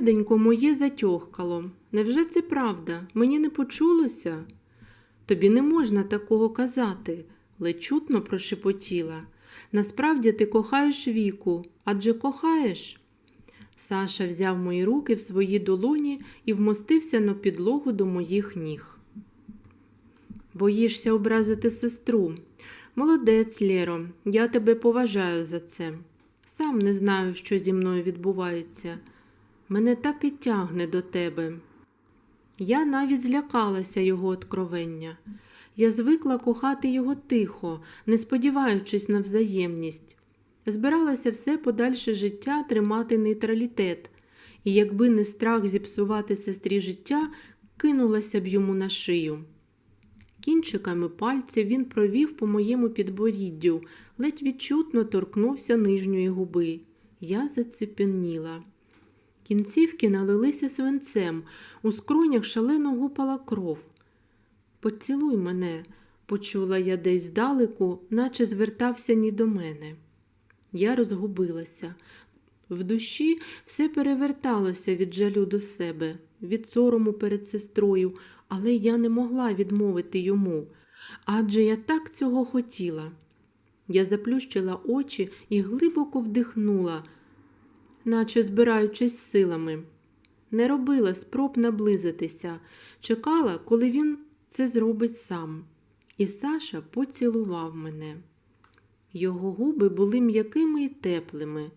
серденько моє затьохкало. Невже це правда? Мені не почулося? Тобі не можна такого казати, ледь чутно прошепотіла. Насправді ти кохаєш віку, адже кохаєш. Саша взяв мої руки в свої долоні і вмостився на підлогу до моїх ніг. Боїшся образити сестру. Молодець, Лєро, я тебе поважаю за це. Сам не знаю, що зі мною відбувається. Мене так і тягне до тебе. Я навіть злякалася його откровення. Я звикла кохати його тихо, не сподіваючись на взаємність. Збиралася все подальше життя тримати нейтралітет, і якби не страх зіпсувати сестрі життя, кинулася б йому на шию. Кінчиками пальців він провів по моєму підборіддю, ледь відчутно торкнувся нижньої губи. Я зацепеніла. Кінцівки налилися свинцем, у скронях шалено гупала кров. Поцілуй мене, почула я десь здалеку, наче звертався ні до мене. Я розгубилася. В душі все переверталося від жалю до себе, від сорому перед сестрою, але я не могла відмовити йому, адже я так цього хотіла. Я заплющила очі і глибоко вдихнула, наче збираючись силами. Не робила спроб наблизитися, чекала, коли він це зробить сам. І Саша поцілував мене. Його губи були м'якими і теплими.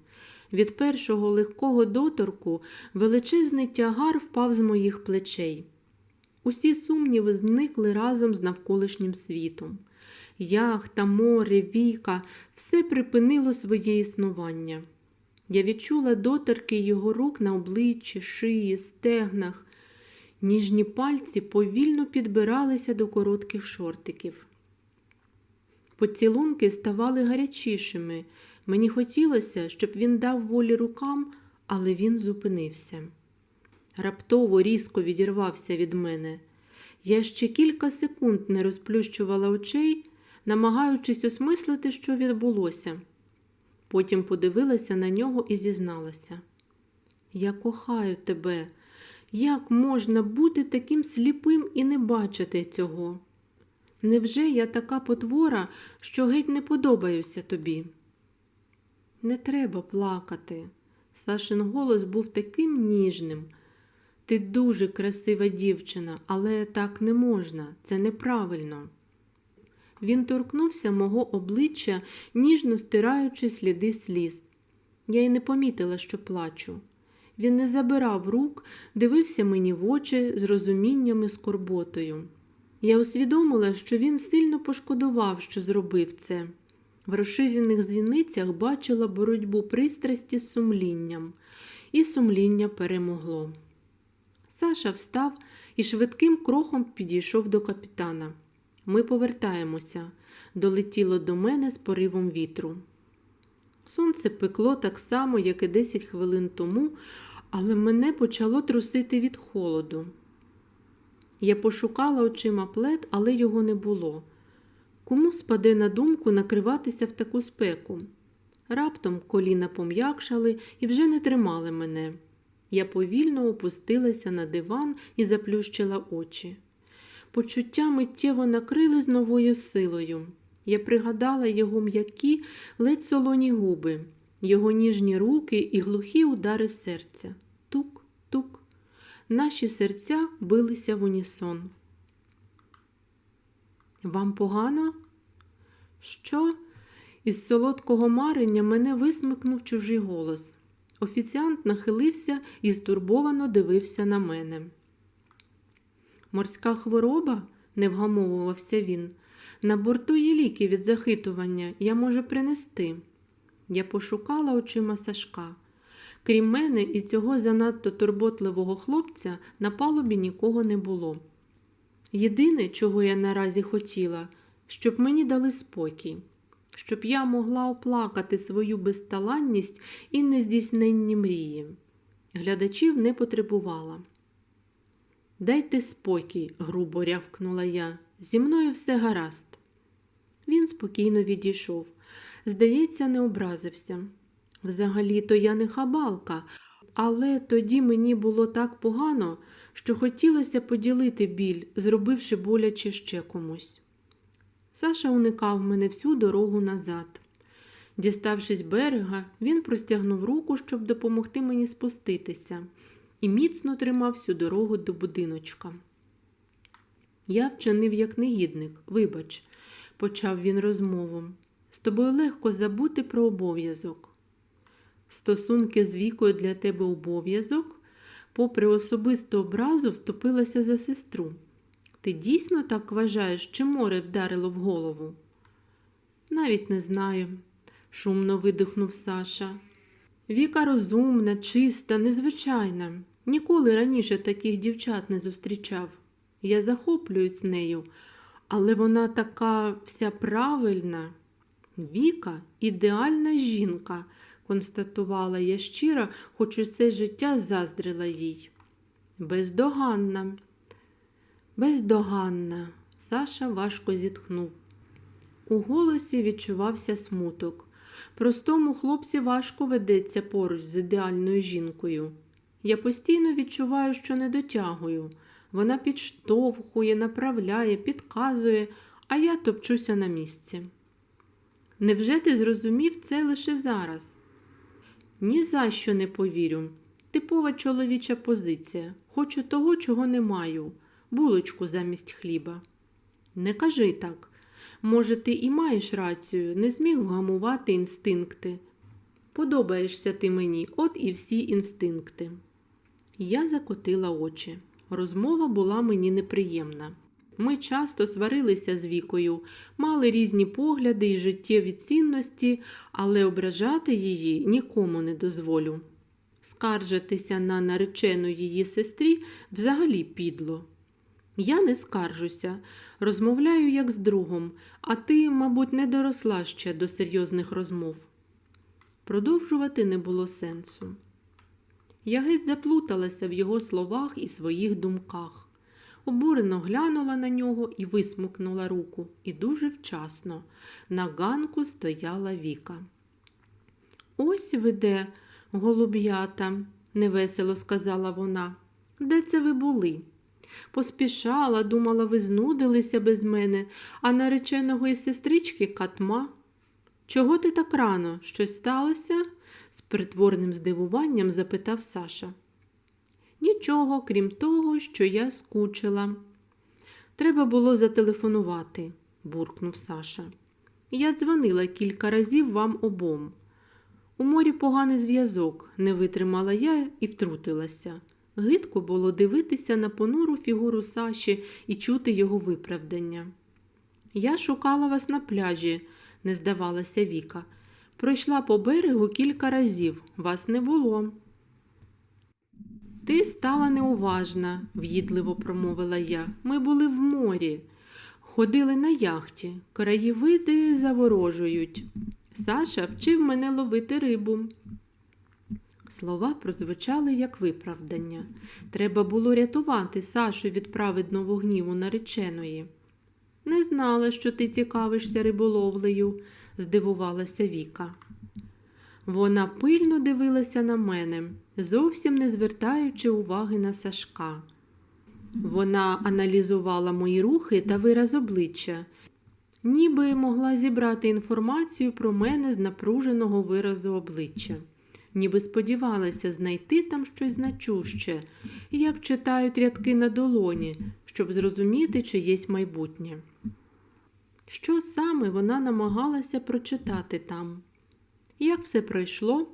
Від першого легкого доторку величезний тягар впав з моїх плечей. Усі сумніви зникли разом з навколишнім світом. Яхта, море, віка все припинило своє існування. Я відчула доторки його рук на обличчі, шиї, стегнах. Ніжні пальці повільно підбиралися до коротких шортиків. Поцілунки ставали гарячішими. Мені хотілося, щоб він дав волі рукам, але він зупинився. Раптово різко відірвався від мене. Я ще кілька секунд не розплющувала очей, намагаючись осмислити, що відбулося. Потім подивилася на нього і зізналася. Я кохаю тебе. Як можна бути таким сліпим і не бачити цього? Невже я така потвора, що геть не подобаюся тобі? Не треба плакати. Сашин голос був таким ніжним. Ти дуже красива дівчина, але так не можна, це неправильно. Він торкнувся мого обличчя, ніжно стираючи сліди сліз. Я й не помітила, що плачу. Він не забирав рук, дивився мені в очі з розумінням і скорботою. Я усвідомила, що він сильно пошкодував, що зробив це. В розширених зіницях бачила боротьбу пристрасті з сумлінням, і сумління перемогло. Саша встав і швидким кроком підійшов до капітана. Ми повертаємося, долетіло до мене з поривом вітру. Сонце пекло так само, як і 10 хвилин тому, але мене почало трусити від холоду. Я пошукала очима плед, але його не було. Кому спаде на думку накриватися в таку спеку? Раптом коліна пом'якшали і вже не тримали мене. Я повільно опустилася на диван і заплющила очі. Почуття миттєво накрили з новою силою. Я пригадала його м'які, ледь солоні губи, його ніжні руки і глухі удари серця. Тук, тук. Наші серця билися в унісон. Вам погано? Що? Із солодкого марення мене висмикнув чужий голос. Офіціант нахилився і стурбовано дивився на мене. Морська хвороба? не вгамовувався він. На борту є ліки від захитування, я можу принести. Я пошукала очима Сашка. Крім мене і цього занадто турботливого хлопця на палубі нікого не було. Єдине, чого я наразі хотіла, щоб мені дали спокій, щоб я могла оплакати свою безталанність і нездійсненні мрії. Глядачів не потребувала. Дайте спокій, грубо рявкнула я. Зі мною все гаразд. Він спокійно відійшов. Здається, не образився. Взагалі-то я не хабалка, але тоді мені було так погано, що хотілося поділити біль, зробивши боляче ще комусь. Саша уникав мене всю дорогу назад. Діставшись берега, він простягнув руку, щоб допомогти мені спуститися, і міцно тримав всю дорогу до будиночка. Я вчинив як негідник, вибач, почав він розмову. З тобою легко забути про обов'язок. Стосунки з вікою для тебе обов'язок, попри особисту образу, вступилася за сестру. Ти дійсно так вважаєш, чи море вдарило в голову? Навіть не знаю, шумно видихнув Саша. Віка розумна, чиста, незвичайна. Ніколи раніше таких дівчат не зустрічав. Я захоплююсь нею, але вона така вся правильна. Віка ідеальна жінка, констатувала я щиро, хоч усе життя заздрила їй. Бездоганна. Бездоганна. Саша важко зітхнув. У голосі відчувався смуток. Простому хлопці важко ведеться поруч з ідеальною жінкою. Я постійно відчуваю, що не дотягую. Вона підштовхує, направляє, підказує, а я топчуся на місці. Невже ти зрозумів це лише зараз? Ні за що не повірю. Типова чоловіча позиція. Хочу того, чого не маю, булочку замість хліба. Не кажи так. Може, ти і маєш рацію, не зміг вгамувати інстинкти. Подобаєшся ти мені, от і всі інстинкти. Я закотила очі. Розмова була мені неприємна. Ми часто сварилися з вікою, мали різні погляди і життєві цінності, але ображати її нікому не дозволю. Скаржитися на наречену її сестрі взагалі підло. Я не скаржуся, розмовляю як з другом, а ти, мабуть, не доросла ще до серйозних розмов. Продовжувати не було сенсу. Я геть заплуталася в його словах і своїх думках. Обурено глянула на нього і висмукнула руку, і дуже вчасно. На ганку стояла Віка. Ось ви де, голуб'ята, невесело сказала вона. Де це ви були? Поспішала, думала, ви знудилися без мене, а нареченого і сестрички катма. Чого ти так рано? Щось сталося? З притворним здивуванням запитав Саша. Нічого, крім того, що я скучила. Треба було зателефонувати, буркнув Саша. Я дзвонила кілька разів вам обом. У морі поганий зв'язок, не витримала я і втрутилася. Гидко було дивитися на понуру фігуру Саші і чути його виправдання. Я шукала вас на пляжі, не здавалася Віка. Пройшла по берегу кілька разів, вас не було. Ти стала неуважна, в'їдливо промовила я. Ми були в морі, ходили на яхті, краєвиди заворожують. Саша вчив мене ловити рибу. Слова прозвучали як виправдання. Треба було рятувати Сашу від праведного гніву нареченої. Не знала, що ти цікавишся риболовлею, здивувалася Віка. Вона пильно дивилася на мене, зовсім не звертаючи уваги на Сашка. Вона аналізувала мої рухи та вираз обличчя, ніби могла зібрати інформацію про мене з напруженого виразу обличчя, ніби сподівалася знайти там щось значуще, як читають рядки на долоні, щоб зрозуміти чиєсь майбутнє. Що саме вона намагалася прочитати там? Як все пройшло?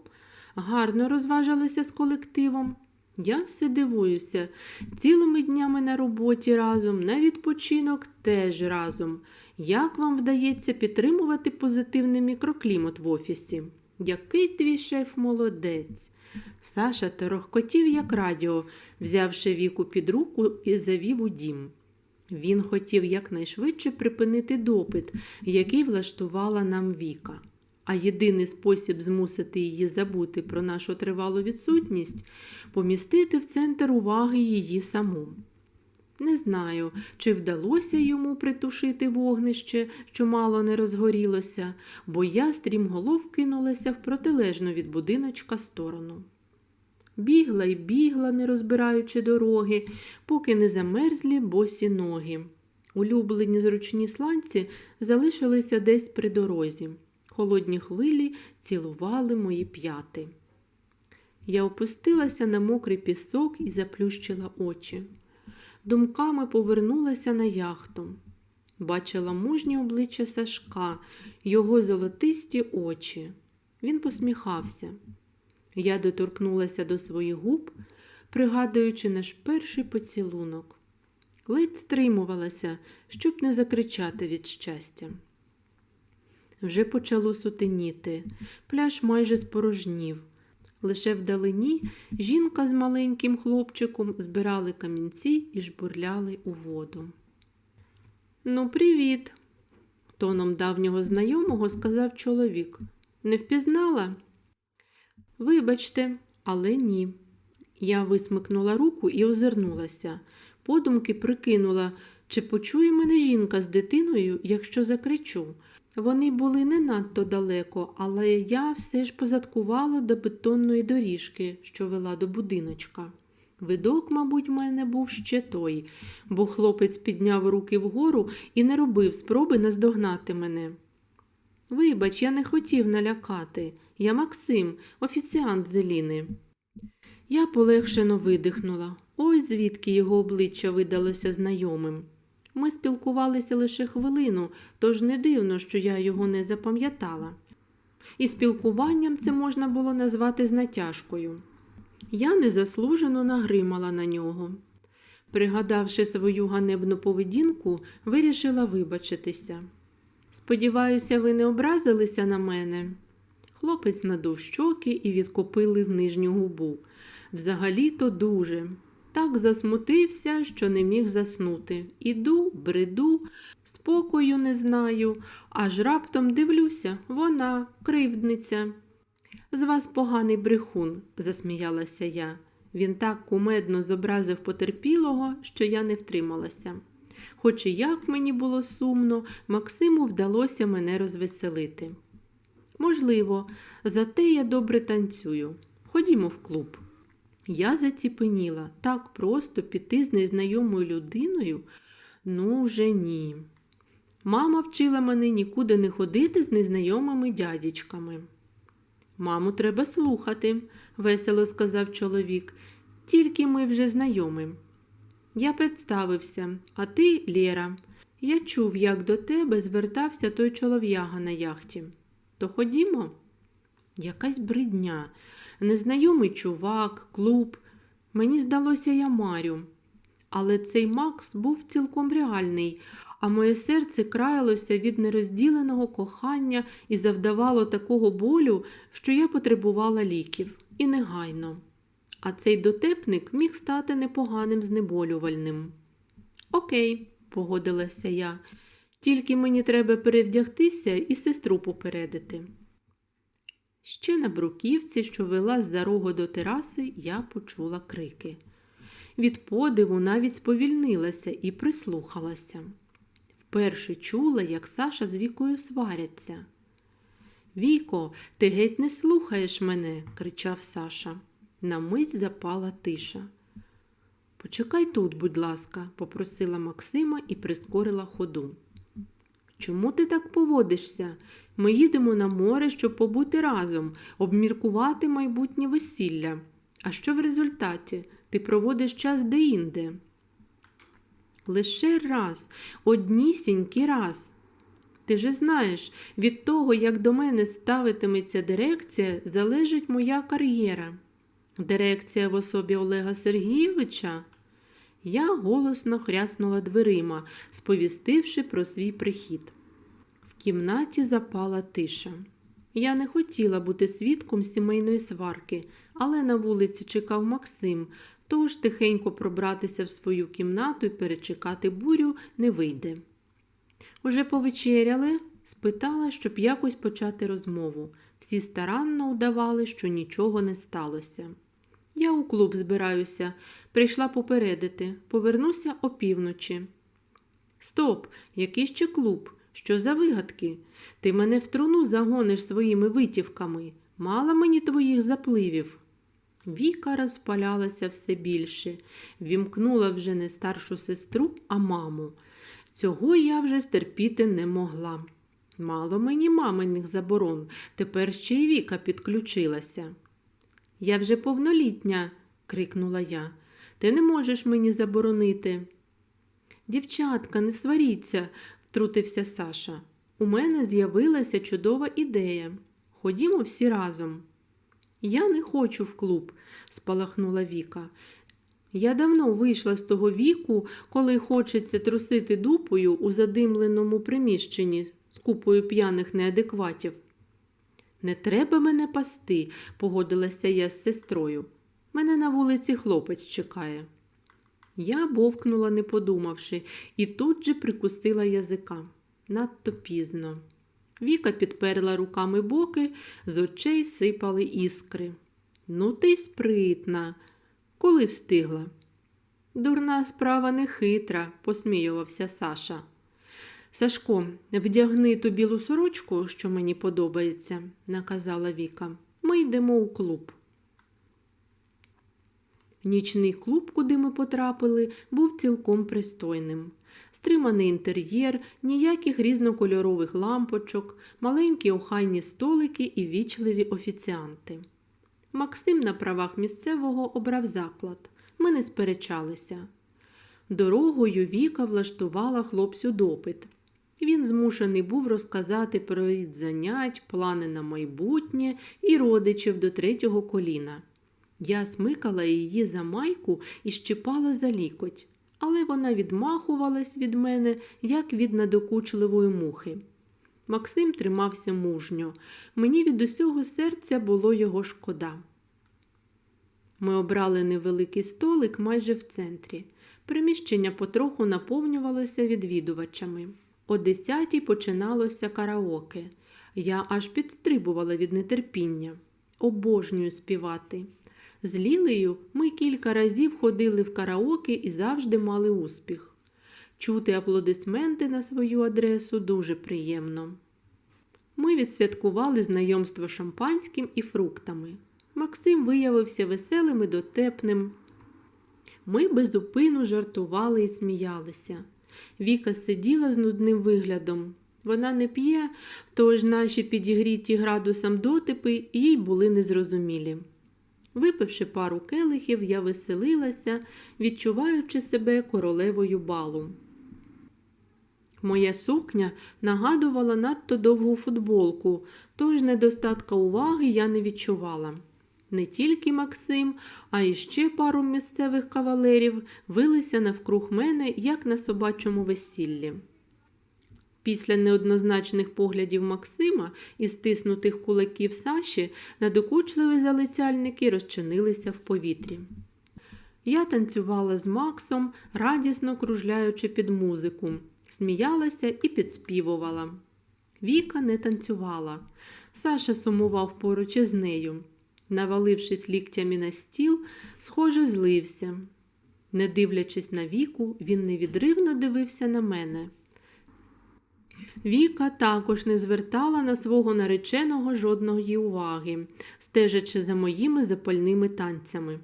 Гарно розважилися з колективом. Я все дивуюся, цілими днями на роботі разом, на відпочинок теж разом. Як вам вдається підтримувати позитивний мікроклімат в офісі? Який твій шеф молодець? Саша торохкотів, як радіо, взявши віку під руку і завів у дім. Він хотів якнайшвидше припинити допит, який влаштувала нам Віка. А єдиний спосіб змусити її забути про нашу тривалу відсутність помістити в центр уваги її саму. Не знаю, чи вдалося йому притушити вогнище, що мало не розгорілося, бо я стрімголов кинулася в протилежну від будиночка сторону. Бігла й бігла, не розбираючи дороги, поки не замерзлі босі ноги. Улюблені зручні сланці залишилися десь при дорозі. Холодні хвилі цілували мої п'яти. Я опустилася на мокрий пісок і заплющила очі. Думками повернулася на яхту. Бачила мужнє обличчя Сашка, його золотисті очі. Він посміхався. Я доторкнулася до своїх губ, пригадуючи наш перший поцілунок. Ледь стримувалася, щоб не закричати від щастя. Вже почало сутеніти, пляж майже спорожнів. Лише вдалині жінка з маленьким хлопчиком збирали камінці і жбурляли у воду. Ну, привіт, тоном давнього знайомого сказав чоловік. Не впізнала? Вибачте, але ні. Я висмикнула руку і озирнулася. Подумки прикинула, чи почує мене жінка з дитиною, якщо закричу. Вони були не надто далеко, але я все ж позадкувала до бетонної доріжки, що вела до будиночка. Видок, мабуть, в мене був ще той, бо хлопець підняв руки вгору і не робив спроби наздогнати мене. Вибач, я не хотів налякати. Я Максим, офіціант Зеліни. Я полегшено видихнула. Ось звідки його обличчя видалося знайомим. Ми спілкувалися лише хвилину, тож не дивно, що я його не запам'ятала. І спілкуванням це можна було назвати з натяжкою. Я незаслужено нагримала на нього. Пригадавши свою ганебну поведінку, вирішила вибачитися. Сподіваюся, ви не образилися на мене. Хлопець надув щоки і відкопили в нижню губу. Взагалі-то дуже. Так засмутився, що не міг заснути. Іду, бреду, спокою не знаю, аж раптом дивлюся, вона, кривдниця. З вас поганий брехун, засміялася я. Він так кумедно зобразив потерпілого, що я не втрималася. Хоч і як мені було сумно, Максиму вдалося мене розвеселити. Можливо, зате я добре танцюю. Ходімо в клуб. Я заціпеніла так просто піти з незнайомою людиною? Ну, вже ні. Мама вчила мене нікуди не ходити з незнайомими дядічками. Маму, треба слухати, весело сказав чоловік. Тільки ми вже знайомі. Я представився, а ти Лєра. Я чув, як до тебе звертався той чолов'яга на яхті. То ходімо? Якась бридня, незнайомий чувак, клуб. Мені здалося, я марю. Але цей Макс був цілком реальний, а моє серце краялося від нерозділеного кохання і завдавало такого болю, що я потребувала ліків, і негайно. А цей дотепник міг стати непоганим знеболювальним. Окей, погодилася я, тільки мені треба перевдягтися і сестру попередити. Ще на бруківці, що вела з-за рогу до тераси, я почула крики. Від подиву навіть сповільнилася і прислухалася. Вперше чула, як Саша з Вікою сваряться. Віко, ти геть не слухаєш мене, кричав Саша. На мить запала тиша. Почекай тут, будь ласка, попросила Максима і прискорила ходу. Чому ти так поводишся? Ми їдемо на море, щоб побути разом, обміркувати майбутнє весілля. А що в результаті? Ти проводиш час деінде. Лише раз, однісінький раз. Ти же знаєш, від того, як до мене ставитиметься дирекція, залежить моя кар'єра. Дирекція в особі Олега Сергійовича. Я голосно хряснула дверима, сповістивши про свій прихід. В кімнаті запала тиша. Я не хотіла бути свідком сімейної сварки, але на вулиці чекав Максим, тож тихенько пробратися в свою кімнату і перечекати бурю не вийде. Уже повечеряли? спитала, щоб якось почати розмову. Всі старанно удавали, що нічого не сталося. Я у клуб збираюся, прийшла попередити, повернуся опівночі. Стоп, який ще клуб? Що за вигадки? Ти мене в труну загониш своїми витівками. Мала мені твоїх запливів. Віка розпалялася все більше, вімкнула вже не старшу сестру, а маму. Цього я вже стерпіти не могла. Мало мені маминих заборон, тепер ще й Віка підключилася. Я вже повнолітня, крикнула я. Ти не можеш мені заборонити. Дівчатка, не сваріться, втрутився Саша. У мене з'явилася чудова ідея. Ходімо всі разом. Я не хочу в клуб, спалахнула Віка. Я давно вийшла з того віку, коли хочеться трусити дупою у задимленому приміщенні з купою п'яних неадекватів. Не треба мене пасти, погодилася я з сестрою. Мене на вулиці хлопець чекає. Я бовкнула, не подумавши, і тут же прикусила язика. Надто пізно. Віка підперла руками боки, з очей сипали іскри. Ну, ти спритна. Коли встигла? Дурна справа не хитра, посміювався Саша. Сашко, вдягни ту білу сорочку, що мені подобається, наказала Віка. Ми йдемо у клуб. Нічний клуб, куди ми потрапили, був цілком пристойним. Стриманий інтер'єр, ніяких різнокольорових лампочок, маленькі охайні столики і вічливі офіціанти. Максим на правах місцевого обрав заклад. Ми не сперечалися. Дорогою Віка влаштувала хлопцю допит. Він змушений був розказати про рід занять, плани на майбутнє і родичів до третього коліна. Я смикала її за майку і щипала за лікоть, але вона відмахувалась від мене, як від надокучливої мухи. Максим тримався мужньо. Мені від усього серця було його шкода. Ми обрали невеликий столик майже в центрі. Приміщення потроху наповнювалося відвідувачами. О десятій починалося караоке. Я аж підстрибувала від нетерпіння. Обожнюю співати. З Лілею ми кілька разів ходили в караоке і завжди мали успіх. Чути аплодисменти на свою адресу дуже приємно. Ми відсвяткували знайомство шампанським і фруктами. Максим виявився веселим і дотепним. Ми безупину жартували і сміялися. Віка сиділа з нудним виглядом. Вона не п'є, тож наші підігріті градусом дотипи їй були незрозумілі. Випивши пару келихів, я веселилася, відчуваючи себе королевою балу. Моя сукня нагадувала надто довгу футболку, тож недостатка уваги я не відчувала. Не тільки Максим, а й ще пару місцевих кавалерів вилися навкруг мене, як на собачому весіллі. Після неоднозначних поглядів Максима і стиснутих кулаків Саші надокучливі залицяльники розчинилися в повітрі. Я танцювала з Максом, радісно кружляючи під музику, сміялася і підспівувала. Віка не танцювала. Саша сумував поруч із нею. Навалившись ліктями на стіл, схоже, злився. Не дивлячись на віку, він невідривно дивився на мене. Віка також не звертала на свого нареченого жодної уваги, стежачи за моїми запальними танцями.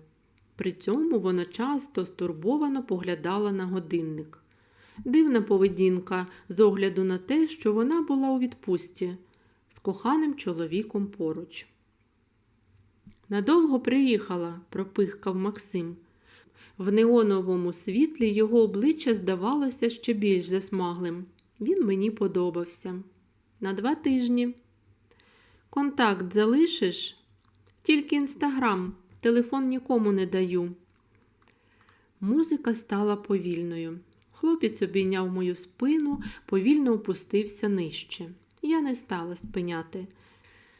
При цьому вона часто стурбовано поглядала на годинник. Дивна поведінка з огляду на те, що вона була у відпустці з коханим чоловіком поруч. Надовго приїхала, пропихкав Максим. В неоновому світлі його обличчя здавалося ще більш засмаглим. Він мені подобався. На два тижні. Контакт залишиш? Тільки інстаграм, телефон нікому не даю. Музика стала повільною. Хлопець обійняв мою спину, повільно опустився нижче. Я не стала спиняти.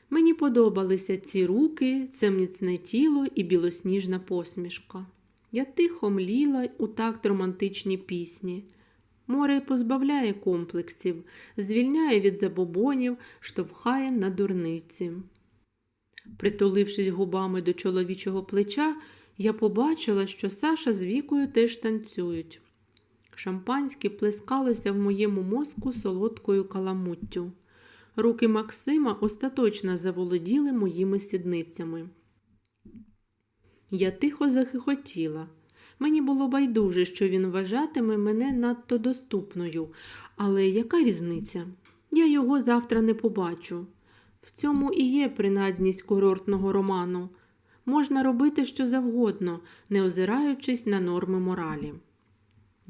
Мені подобалися ці руки, це міцне тіло і білосніжна посмішка. Я тихо мліла у такт романтичні пісні. Море позбавляє комплексів, звільняє від забобонів, штовхає на дурниці. Притулившись губами до чоловічого плеча, я побачила, що Саша з вікою теж танцюють. Шампанське плескалося в моєму мозку солодкою каламуттю. Руки Максима остаточно заволоділи моїми сідницями. Я тихо захихотіла. Мені було байдуже, що він вважатиме мене надто доступною, але яка різниця? Я його завтра не побачу. В цьому і є принадність курортного роману. Можна робити що завгодно, не озираючись на норми моралі.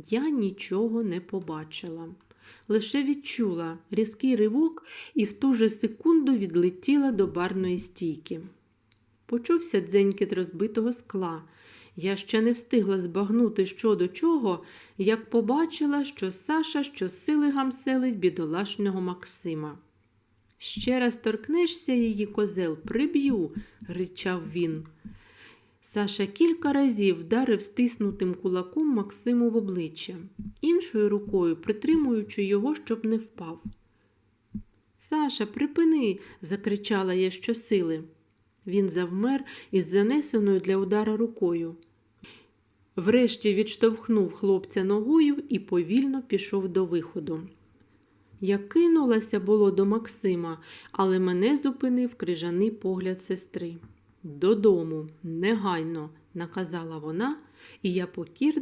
Я нічого не побачила, лише відчула різкий ривок і в ту же секунду відлетіла до барної стійки. Почувся дзенькіт розбитого скла. Я ще не встигла збагнути що до чого, як побачила, що Саша щосили гамселить бідолашного Максима. Ще раз торкнешся її козел, приб'ю, ричав він. Саша кілька разів вдарив стиснутим кулаком Максиму в обличчя, іншою рукою притримуючи його, щоб не впав. Саша, припини, закричала я щосили. Він завмер із занесеною для удара рукою. Врешті відштовхнув хлопця ногою і повільно пішов до виходу. Я кинулася було до Максима, але мене зупинив крижаний погляд сестри. Додому, негайно, наказала вона, і я покірно